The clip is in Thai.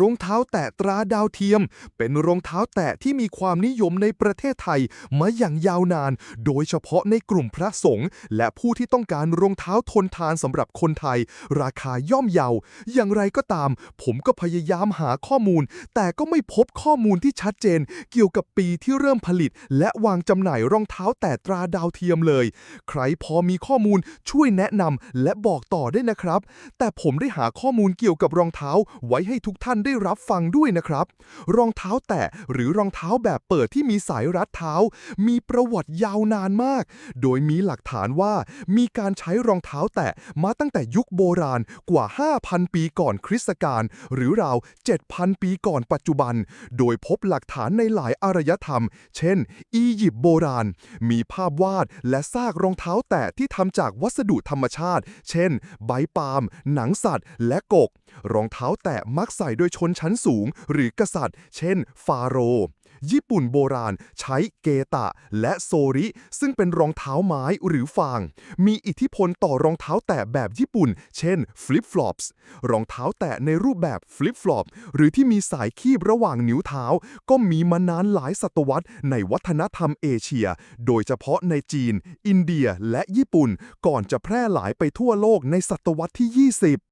รองเท้าแตะตราดาวเทียม เป็นรองเท้าแตะที่มีความนิยมในประเทศไทยมาอย่างยาวนาน โดยเฉพาะในกลุ่มพระสงฆ์และผู้ที่ต้องการรองเท้าทนทานสำหรับคนไทย ราคาย่อมเยา อย่างไรก็ตาม ผมก็พยายามหาข้อมูล แต่ก็ไม่พบข้อมูลที่ชัดเจน เกี่ยวกับปีที่เริ่มผลิต และวางจำหน่ายรองเท้าแตะตราดาวเทียมเลย ใครพอมีข้อมูลช่วยแนะนำและบอกต่อได้นะครับ แต่ผมได้หาข้อมูลเกี่ยวกับรองเท้าไว้ให้ทุกท่านได้รับฟังด้วยนะครับ รองเท้าแตะหรือรองเท้าแบบเปิดที่มีสายรัดเท้า มีประวัติยาวนานมาก โดยมีหลักฐานว่ามีการใช้รองเท้าแตะมาตั้งแต่ยุคโบราณกว่า 5,000 ปีก่อนคริสตกาลหรือราว 7,000 ปีก่อนปัจจุบัน โดยพบหลักฐานในหลายอารยธรรม เช่น อียิปต์โบราณ มีภาพวาดและซากรองเท้าแตะที่ทำจากวัสดุธรรมชาติ เช่น ใบปาล์ม หนังสัตว์ และกก รองเท้าแตะมักใส่โดยชนชั้นสูง หรือกษัตริย์ เช่น ฟาโรห์ญี่ปุ่นโบราณใช้เกตะและโซริ ซึ่งเป็นรองเท้าไม้หรือฟาง มีอิทธิพลต่อรองเท้าแตะแบบญี่ปุ่น เช่น flip flops รองเท้าแตะในรูปแบบ flip flop หรือที่มีสายคีบระหว่างนิ้วเท้า ก็มีมานานหลายศตวรรษในวัฒนธรรมเอเชีย โดยเฉพาะในจีน อินเดียและญี่ปุ่น ก่อนจะแพร่หลายไปทั่วโลกในศตวรรษที่ 20